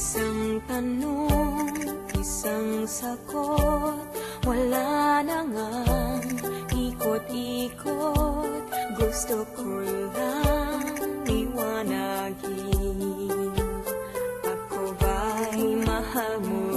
Isang tanong, isang sagot, wala na ngang ikot-ikot. Gusto ko lang iwanagin, ako ba'y mahal mo?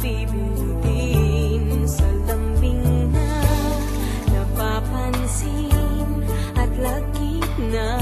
Pabibutin sa lambing na napapansin at lagkit na